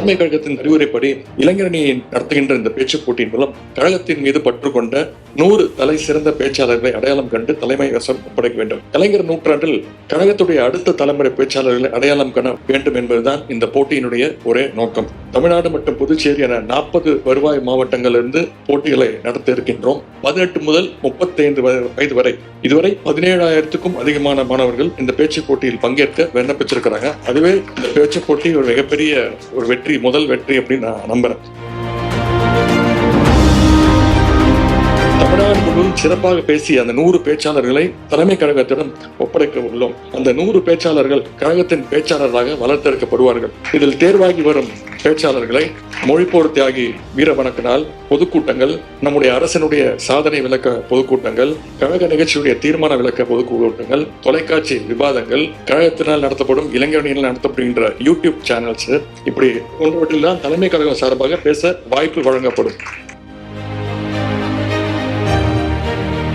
தலைமை கழகத்தின் அறிவுரைப்படி இளைஞரணியை நடத்துகின்ற இந்த பேச்சுப் போட்டியின் மூலம் கழகத்தின் மீது பற்றுக்கொண்ட நூறு தலை சிறந்த பேச்சாளர்களை அடையாளம் கண்டு தலைமை வசம் ஒப்படைக்க வேண்டும். கலைஞர் நூற்றாண்டில் கழகத்துடைய அடுத்த தலைமுறை பேச்சாளர்களை அடையாளம் காண வேண்டும் என்பதுதான் இந்த போட்டியினுடைய ஒரே நோக்கம். தமிழ்நாடு மற்றும் புதுச்சேரி என நாற்பது வருவாய் மாவட்டங்களிலிருந்து போட்டிகளை நடத்த இருக்கின்றோம். பதினெட்டு முதல் முப்பத்தைந்து வயது வரை. இதுவரை பதினேழாயிரத்துக்கும் அதிகமான மாணவர்கள் இந்த பேச்சு போட்டியில் பங்கேற்க விண்ணப்பிச்சிருக்கிறாங்க. அதுவே இந்த பேச்சு போட்டி ஒரு மிகப்பெரிய ஒரு வெற்றி முதல் வெற்றி அப்படின்னு நான் நம்புறேன். தமிழ்நாடு முழுவதும் சிறப்பாக பேசிய அந்த நூறு பேச்சாளர்களை தலைமை கழகத்திடம் ஒப்படைக்க உள்ளோம். அந்த நூறு பேச்சாளர்கள் கழகத்தின் பேச்சாளராக வளர்த்தெடுக்கப்படுவார்கள். இதில் தேர்வாகி வரும் பேச்சாளர்களை மொழிப்போர் தியாகி வீர வணக்கினால் பொதுக்கூட்டங்கள் நம்முடைய அரசனுடைய சாதனை விளக்க பொதுக்கூட்டங்கள் கழக நிகழ்ச்சியுடைய தீர்மான விளக்க பொதுக்கூட்டங்கள் தொலைக்காட்சி விவாதங்கள் கழகத்தினால் நடத்தப்படும் இளைஞரணியில் நடத்தப்படுகின்ற யூடியூப் சேனல்ஸ். இப்படி போன்றவற்றில் தான் தலைமை கழகம் சார்பாக பேச வாய்ப்பு வழங்கப்படும்.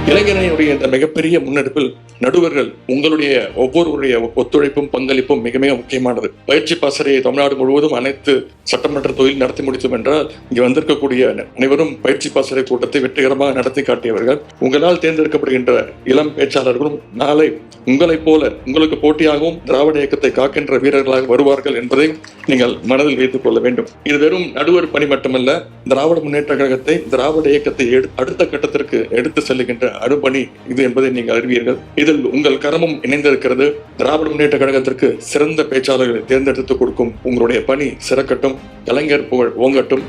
இளைஞரணியுடைய இந்த மிகப்பெரிய முன்னெடுப்பில் நடுவர்கள் உங்களுடைய ஒவ்வொருவருடைய ஒத்துழைப்பும் பங்களிப்பும் மிக மிக முக்கியமானது. பயிற்சி பாசறையை தமிழ்நாடு முழுவதும் அனைத்து சட்டமன்ற தொழில் நடத்தி முடித்தோம் என்றால் இங்கே வந்திருக்கக்கூடிய அனைவரும் பயிற்சி பாசறை கூட்டத்தை வெற்றிகரமாக நடத்தி காட்டியவர்கள். உங்களால் தேர்ந்தெடுக்கப்படுகின்ற இளம் பேச்சாளர்களும் நாளை உங்களைப் போல உங்களுக்கு போட்டியாகவும் திராவிட இயக்கத்தை காக்கின்ற வீரர்களாக வருவார்கள் என்பதை நீங்கள் மனதில் வைத்துக் கொள்ள வேண்டும். இது வெறும் நடுவர் பணி மட்டுமல்ல திராவிட முன்னேற்ற கழகத்தை திராவிட இயக்கத்தை எடு- அடுத்த கட்டத்திற்கு எடுத்து செல்லுகின்ற அறுபணி இது என்பதை நீங்கள் அறிவீர்கள். இதில் உங்கள் கரமும் இணைந்திருக்கிறது. திராவிட முன்னேற்ற கழகத்திற்கு சிறந்த பேச்சாளர்களை தேர்ந்தெடுத்து கொடுக்கும் உங்களுடைய பணி சிறக்கட்டும். கலைஞர் புகழ் ஓங்கட்டும்.